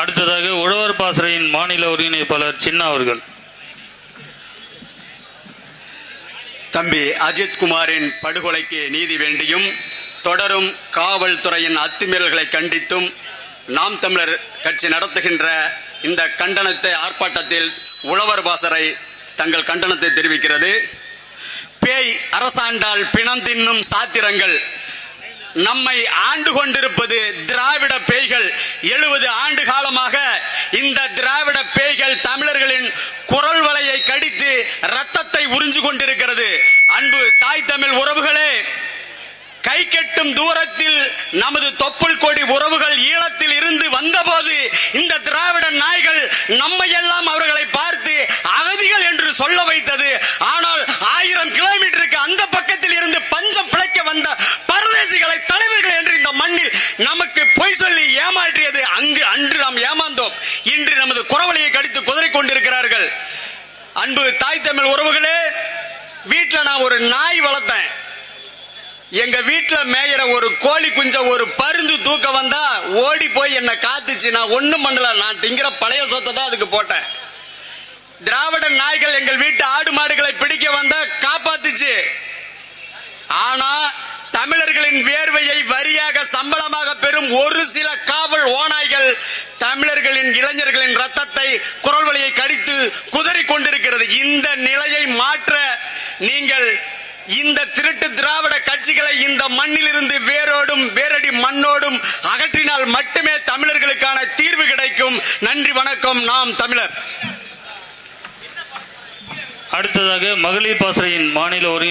அடுத்ததாக உழவர் பாசறையின் மாநில ஒருங்கிணைப்பாளர் சின்னா அவர்கள். தம்பி அஜித் குமாரின் படுகொலைக்கு நீதி வேண்டியும் தொடரும் காவல்துறையின் அத்துமீறல்களை கண்டித்தும் நாம் தமிழர் கட்சி நடத்துகின்ற இந்த கண்டனத்தை ஆர்ப்பாட்டத்தில் உழவர் பாசறை தங்கள் கண்டனத்தை தெரிவிக்கிறது. பேய் அரசாண்டால் பிணம் தின்னும் சாத்திரங்கள் நம்மை ஆண்டு கொண்டிருப்பது திராவிட பேய்கள். எழுபது ஆண்டு காலமாக இந்த திராவிட பேய்கள் தமிழர்களின் குரல் வலையை கடித்து ரத்தத்தை உறிஞ்சு கொண்டிருக்கிறது. அன்பு தாய் தமிழ் உறவுகளே கை கெட்டும் தூரத்தில் நமது தொப்புள் கொடி உறவுகள் ஈழத்தில் இருந்து வந்தபோது இந்த திராவிட நாய்கள் நம்மையெல்லாம் அவர்களை பார்த்து அகதிகள் என்று சொல்ல வைத்தது. நமக்கு ஏமாற்றியது அங்கு அன்று நாம் ஏமாந்தோம். இன்று நமது குறவழியை கடித்து குதிரை கொண்டிருக்கிறார்கள். அன்பு தாய் தமிழ் உறவுகளே வீட்டில் நான் ஒரு நாய் வளர்த்தேன். எங்க வீட்டுல மேயிற ஒரு கோழி குஞ்ச ஒரு பருந்து தூக்க வந்தா ஓடி போய் என்ன காத்துச்சு. நான் ஒண்ணும் பண்ணல. நான் திங்கிற பழைய சொத்தை தான் அதுக்கு போட்டேன். திராவிட நாய்கள் எங்கள் வீட்டு ஆடு மாடுகளை பிடிக்க வந்தா காப்பாத்துச்சு. ஆனா தமிழர்களின் வேர்வையை வரியாக சம்பளமாக பெறும் ஒரு சில காவல் ஓநாய்கள் தமிழர்களின் இளைஞர்களின் ரத்தத்தை குரல் வழியை கடித்து குதறி கொண்டிருக்கிறது. இந்த நிலையை மாற்ற நீங்கள் இந்த திருட்டு திராவிட கட்சிகளை இந்த மண்ணிலிருந்து வேரோடும் வேரடி மண்ணோடும் அகற்றினால் மட்டுமே தமிழர்களுக்கான தீர்வு கிடைக்கும். நன்றி வணக்கம். நாம் தமிழர். அடுத்ததாக மகளிர் பாசறையின் மாநில ஒரு